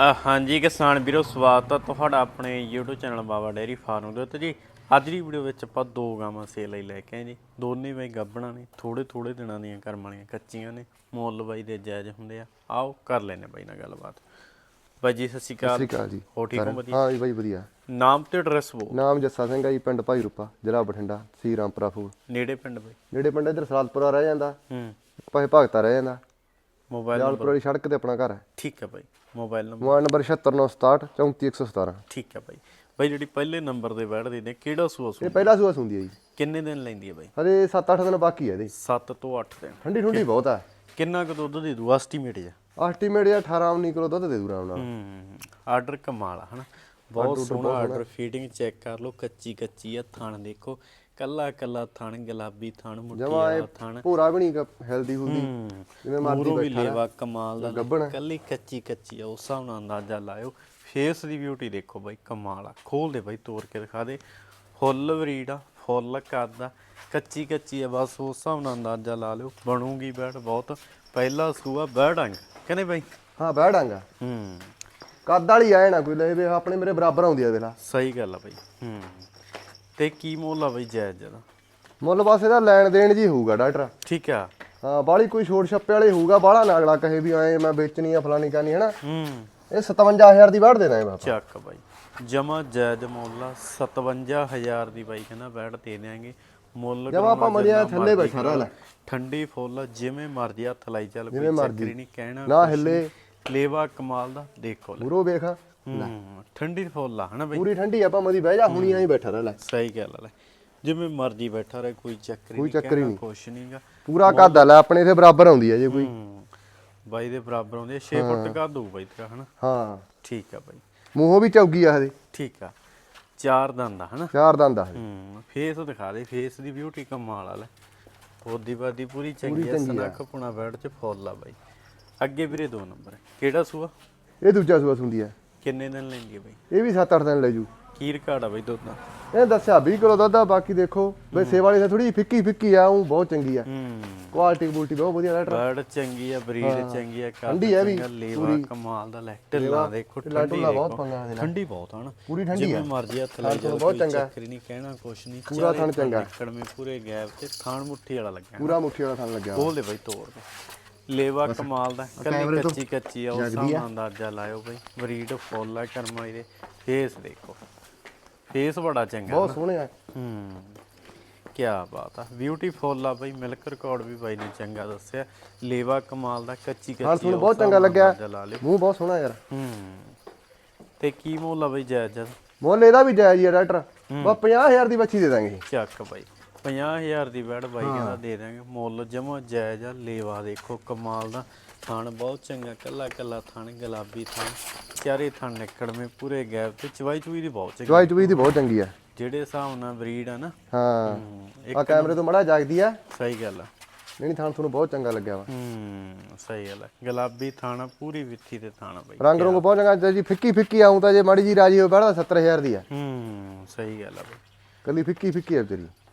ਹਾਂਜੀ ਕਿਸਾਨ ਵੀਰੋ ਸਵਾਗਤ ਹੈ ਤੁਹਾਡਾ ਆਪਣੇ YouTube channel Baba dairy farm ਦੇ ਉੱਤੇ ਜੀ। ਅੱਜ ਦੀ ਵੀਡੀਓ ਵਿੱਚ ਆਪਾਂ ਦੋ ਗਾਵਾਂ ਸੇਲ ਲਈ ਲੈ ਕੇ ਆਏ ਜੀ। ਦੋਨੇ ਬਈ ਗੱਬਣਾ ਨੇ ਥੋੜੇ ਥੋੜੇ ਦਿਨਾਂ ਦੀਆਂ ਕਰਮ ਵਾਲੀਆਂ ਕੱਚੀਆਂ ਨੇ। ਮੁੱਲ ਬਾਈ ਦੇ ਜਾਇਜ਼ ਹੁੰਦੇ ਆ। ਆਓ ਕਰ ਲੈਨੇ ਬਾਈ ਨਾਲ ਗੱਲਬਾਤ। ਬਾਈ ਜੀ ਸਤਿ ਸ਼੍ਰੀ ਸਤਿ ਅਕਾਲ ਸ਼੍ਰੀ ਅਕਾਲ ਜੀ। ਹੋ ਠੀਕ ਹੋ ਵਧੀਆ ਹਾਂ ਜੀ ਬਾਈ ਵਧੀਆ। ਨਾਮ ਤੇ ਐਡਰੈਸ ਬੋ ਨਾਮ ਜੱਸਾ ਸਿੰਘ ਆ ਜੀ ਪਿੰਡ ਭਾਈ ਰੂਪਾ ਜ਼ਿਲ੍ਹਾ ਬਠਿੰਡਾ ਸੀ ਰਾਮਪੁਰਾ ਫੂਲ ਨੇੜੇ ਪਿੰਡ ਬਾਈ। ਨੇੜੇ ਪਿੰਡ ਇਧਰ ਸਲਾਦਪੁਰਾ ਰਹਿ ਜਾਂਦਾ। ਹੂੰ। ਪਾਸੇ ਭਗਤਾ ਰਹਿ ਜਾਂਦਾ। ਮੋਬਾਈਲ ਜਾਲਪੁਰਾ ਦੀ ਸੜਕ ਤੇ ਆਪਣਾ ਘਰ ਹੈ। ਠੀਕ ਹੈ ਬਾਈ ਮੋਬਾਈਲ ਨੰਬਰ। ਮੋਬਾਈਲ ਨੰਬਰ 76967 34117 ਠੀਕ ਹੈ ਬਾਈ। ਬਾਈ ਜਿਹੜੀ ਪਹਿਲੇ ਨੰਬਰ ਦੇ ਬੈਠਦੇ ਨੇ ਕਿਹੜਾ ਸੂਆ ਸੂ ਇਹ ਪਹਿਲਾ ਸੂਆ ਸੁੰਦੀ ਹੈ ਜੀ। ਕਿੰਨੇ ਦਿਨ ਲੈਂਦੀ ਹੈ ਬਾਈ? ਹਰੇ 7-8 ਦਿਨ ਬਾਕੀ ਹੈ ਇਹਦੇ। 7 ਤੋਂ 8 ਦਿਨ। ਠੰਡੀ ਠੰਡੀ ਬਹੁਤ ਹੈ ਕਿੰਨਾ ਕੁ ਦੁੱਧ ਦੇ ਦੂ? ਐਸਟੀਮੇਟ ਜਾ ਐਸਟੀਮੇਟ ਜਾਂ 18 19 ਕਿਲੋ ਦੁੱਧ ਦੇ ਦੂ ਆਰਾਮ ਨਾਲ। ਹੂੰ ਆਰਡਰ ਕਮਾਲ ਆ ਹਨਾ? ਬਹੁਤ ਸੋਹਣਾ ਆਰਡਰ ਫੀਡਿੰਗ ਚੈੱਕ ਕਰ ਲਓ ਕੱਚੀ ਕੱਚੀ ਆ ਥਣ ਦੇਖੋ। ਕੱਲਾ ਕੱਲਾ ਥਣ ਗੁਲਾਬੀ ਥਣ ਮੁੱਠੀ ਵਾਲਾ ਥਣ। ਪੂਰਾ ਵੀ ਨਹੀਂ ਹੈਲਦੀ ਹੁੰਦੀ। ਜਿਵੇਂ ਮੂਰੋਂ ਮਰਜ਼ੀ ਵੀ ਬੈਠਾ ਲੇਵਾ ਕਮਾਲ ਦਾ। ਕੱਲੀ ਕੱਚੀ ਕੱਚੀ ਆ ਉਸ ਹਿਸਾਬ ਨਾਲ ਅੰਦਾਜ਼ਾ ਲਾਇਓ। ਫੇਸ ਦੀ ਬਿਊਟੀ ਦੇਖੋ ਬਾਈ ਕਮਾਲ ਆ। ਖੋਲ ਦੇ ਬਾਈ ਤੋੜ ਕੇ ਦਿਖਾ ਦੇ। ਫੁੱਲ ਵਰੀਡ ਆ ਫੁੱਲ ਕਰਦਾ ਕੱਚੀ ਕੱਚੀ ਆ ਬਸ ਉਸ ਹਿਸਾਬ ਨਾਲ ਅੰਦਾਜ਼ਾ ਲਾ ਲਿਓ। ਬਣੂਗੀ ਬੈਡ ਬਹੁਤ। ਪਹਿਲਾ ਸੂਆ ਬੈਡ ਅੰਗ। ਕਹਿੰਦੇ ਬਾਈ? ਹਾਂ ਬੈੜਾਂਗਾ ਹੂੰ। ਕੱਦ ਵਾਲੀ ਆਏ ਨਾ ਕੋਈ ਲੈ ਵੇ ਆਪਣੇ ਮੇਰੇ ਬਰਾਬਰ ਆਉਂਦੀ ਆ ਵੇਲਾ ਸਹੀ ਗੱਲ ਆ ਬਾਈ ਹੂੰ। ਤੇ ਕੀ ਮੁੱਲ ਆ ਬਾਈ ਜਾਇਜ਼ ਜਦਾ ਮੁੱਲ ਬਸ ਇਹਦਾ ਲੈਣ ਦੇਣ ਜੀ ਹੋਊਗਾ ਡਾਕਟਰ। ਠੀਕ ਆ। ਹਾਂ ਬਾਲੀ ਕੋਈ ਛੋੜ ਛੱਪੇ ਵਾਲੇ ਹੋਊਗਾ ਬਾਹਲਾ ਨਾ ਅਗਲਾ ਕਹੇ ਵੀ ਐ ਮੈਂ ਵੇਚਣੀ ਆ ਫਲਾਨੀ ਕਰਨੀ ਹੈ ਨਾ ਹੂੰ। ਇਹ 57000 ਦੀ ਵੜ ਦੇ ਦਾਂਗੇ ਬਾਪਾ ਚੱਕ ਬਾਈ ਜਮਾ ਜਾਇਜ਼ ਮੁੱਲ ਆ 57000 ਦੀ ਬਾਈ ਕਹਿੰਦਾ ਬੈਡ ਦੇ ਦਿਆਂਗੇ। ਮੁੱਲ ਜਮਾਂ ਆਪਾਂ ਮਰਿਆ ਥੱਲੇ ਬੈਠਾ ਰਹਿ ਲੈ। ਠੰਡੀ ਫੁੱਲ ਜਿਵੇਂ ਮਰਜ਼ੀ ਹੱਥ ਲਾਈ ਚੱਲ ਕੋਈ ਚੱਕਰ ਨਹੀਂ ਕਹਿਣਾ ਨਾ ਹਿੱਲੇ। ਲੇਵਾ ਕਮਾਲ ਦਾ ਦੇਖੋ ਲੈ ਮੂਰੋ ਵੇਖ। ਹੂੰ ਠੰਡੀ ਫੁੱਲ ਆ ਹਨਾ ਬਾਈ? ਪੂਰੀ ਠੰਡੀ ਆਪਾਂ ਮਦੀ ਬਹਿ ਜਾ ਹੁਣੀ ਆਈ ਬੈਠਾ ਰਹਿ ਲੈ। ਸਹੀ ਗੱਲ ਆ ਲੈ। ਜਿਵੇਂ ਮਰਜ਼ੀ ਬੈਠਾ ਰਹੇ ਕੋਈ ਚੱਕਰ ਹੀ ਕੋਈ ਚੱਕਰ ਹੀ ਨਹੀਂ। ਕੁਛ ਨਹੀਂਗਾ ਪੂਰਾ ਕੱਦ ਆ ਲੈ ਆਪਣੇ ਇਥੇ ਬਰਾਬਰ ਆਉਂਦੀ ਆ ਜੇ ਕੋਈ। ਹੂੰ ਬਾਈ ਦੇ ਬਰਾਬਰ ਆਉਂਦੇ 6 ਫੁੱਟ ਕਾ ਦੂ ਬਾਈ ਤੇਰਾ ਹਨਾ? ਹਾਂ। ਠੀਕ ਆ ਬਾਈ। ਮੂੰਹੋਂ ਵੀ ਚੌਗੀ ਆ ਠੀਕ ਆ। ਚਾਰ ਦੰਦ ਆ ਹਨਾ? ਚਾਰ ਦੰਦ ਆ। ਹੂੰ ਫੇਸ ਦਿਖਾ ਦੇ ਫੇਸ ਦੀ ਬਿਊਟੀ ਕਮਾਲ ਵਾਲਾ ਉਹਦੀ ਬਾਦੀ ਪੂਰੀ ਚੰਗੀ ਆ। ਸਨੱਖ ਪੁਣਾ ਬੈਡ ਚ ਫੁੱਲ ਆ ਬਾਈ। ਅੱਗੇ ਵੀਰੇ ਦੋ ਨੰਬਰ। ਕਿਹੜਾ ਸੂਆ? ਇਹ ਦੂਜਾ ਸੂਆ ਸੁੰਦੀ ਆ। ਕਿੰਨੇ ਦਿਨ ਲੈਂਦੀ ਬਾਈ? ਇਹ ਵੀ 7-8 ਦਿਨ ਲੈ ਜੂ। ਕੀ ਰਿਕਾਰਡ ਆ ਬਾਈ ਦੁੱਧ ਦਾ? ਇਹ ਦੱਸਿਆ 20 ਕਿਲੋ ਦੁੱਧ ਆ ਬਾਕੀ ਦੇਖੋ ਬਈ ਸੇਵਾ ਵਾਲੀ ਥੋੜੀ ਫਿੱਕੀ ਫਿੱਕੀ ਆ ਉਹ ਬਹੁਤ ਚੰਗੀ ਆ। ਹੂੰ। ਕੁਆਲਿਟੀ ਬੂਟੀ ਬਹੁਤ ਵਧੀਆ ਡਾਕਟਰ ਬਰਡ ਚੰਗੀ ਆ ਬਰੀਡ ਚੰਗੀ ਆ ਠੰਡੀ ਆ ਵੀ, ਲੇਵਾ ਕਮਾਲ ਦਾ ਲੈ ਢਿੱਲਾ ਦੇਖੋ ਠੰਡੀ ਬਹੁਤ ਪੰਗਾ ਨਾਲ। ਠੰਡੀ ਬਹੁਤ ਹਨ ਪੂਰੀ ਠੰਡੀ ਜਿਵੇਂ ਆ। ਮਰਜ਼ੀ ਹੱਥ ਥਣ ਜਾਓ ਬਹੁਤ ਚੰਗਾ। ਚੱਕਰ ਹੀ ਨਹੀਂ ਕਹਿਣਾ ਕੁਛ ਨਹੀਂ ਪੂਰਾ ਥਣ ਚੰਗਾ। ਕੜਮੇ ਪੂਰੇ ਗੈਪ ਤੇ ਥਾਣ ਮੁੱਠੀ ਵਾਲਾ ਲੱਗਿਆ ਪੂਰਾ ਮੁੱਠੀ ਵਾਲਾ ਥਣ ਲੱਗਿਆ ਖੋਲ ਦੇ ਬਾਈ ਤੋੜ ਦੇ। ਲੇਵਾ ਕਮਾਲ ਦਾ ਕੱਲੀ ਕੱਚੀ ਕੱਚੀ ਆ ਉਸ ਹਿਸਾਬ ਨਾਲ ਅੰਦਾਜ਼ਾ ਲਾਇਓ ਬਾਈ। ਬਰੀਡ ਫੁੱਲ ਆ ਕਰਮ ਵਾਲੀ ਦੇ। ਫੇਸ ਦੇਖੋ। ਫੇਸ ਬੜਾ ਚੰਗਾ ਬਹੁਤ ਸੋਹਣੇ ਆ। ਹੂੰ ਕੀ ਬਾਤ ਆ। ਬਿਊਟੀਫੁਲ ਆ ਬਾਈ ਮਿਲਕ ਰਿਕਾਰਡ ਵੀ ਬਾਈ ਨੇ ਚੰਗਾ ਦੱਸਿਆ। ਲੇਵਾ ਕਮਾਲ ਦਾ ਕੱਚੀ ਕੱਚੀ ਹਾਂ ਤੁਹਾਨੂੰ ਬਹੁਤ ਚੰਗਾ ਲੱਗਿਆ। ਮੂੰਹ ਬਹੁਤ ਸੋਹਣਾ ਯਾਰ। ਹੂੰ ਤੇ ਕੀ ਮੁੱਲ ਆ ਬਾਈ ਜਾਇਜ਼? ਜਦ ਮੁੱਲ ਇਹਦਾ ਵੀ ਜਾਇਜ਼ ਆ ਡਾਕਟਰ। ਬਸ 50000 ਦੀ ਬੱਚੀ ਦੇ ਦਾਂਗੇ। ਚੱਕ ਬਾਈ। 50000 ਦੀ ਬੈਡ ਬਾਈ ਕਹਿੰਦਾ ਦੇ ਦਾਂਗੇ ਮੁੱਲ ਜਮਾ ਜਾਇਜ਼ ਆ ਲੇਵਾ ਦੇਖੋ ਕਮਾਲ ਦਾ ਥਣ ਬਹੁਤ ਚੰਗਾ ਕੱਲਾ ਕੱਲਾ ਥਣ ਗੁਲਾਬੀ ਥਣ ਚਾਰੇ ਥਣ ਨਿਕੜਵੇਂ ਪੂਰੇ ਗੈਪ ਤੇ ਚਵਾਈ ਚੂਈ ਦੀ ਬਹੁਤ ਚੰਗੀ ਚੁਆਈ ਚੁਈ ਦੀ ਬਹੁਤ ਚੰਗੀ ਆ। ਜਿਹੜੇ ਹਿਸਾਬ ਨਾਲ ਬਰੀਡ ਆ ਨਾ। ਹਾਂ। ਆ ਕੈਮਰੇ ਤੋਂ ਮੜਾ ਜਾਗਦੀ ਆ। ਸਹੀ ਗੱਲ ਆ। ਨਹੀਂ ਥਾਣ ਤੁਹਾਨੂੰ ਬਹੁਤ ਚੰਗਾ ਲੱਗਿਆ ਵਾ। ਹੂੰ ਸਹੀ ਗੱਲ ਹੈ ਗੁਲਾਬੀ ਥਾਣਾ ਪੂਰੀ ਵਿੱਥੀ ਤੇ ਥਾਣਾ ਬਈ। ਰੰਗ ਰੰਗ ਬਹੁਤ ਚੰਗਾ ਜੇ ਫਿੱਕੀ ਫਿੱਕੀ ਆਉਂ ਤਾਂ ਜੇ ਮਾੜੀ ਜੀ ਰਾਜੀ ਹੋ ਬੜਾ 70000 ਦੀ ਆ। ਹੂੰ ਸਹੀ ਗੱਲ ਆ ਬਈ। ਕੱਲੀ ਫਿੱਕੀ ਫਿੱਕੀ ਆ ਤੇਰੀ।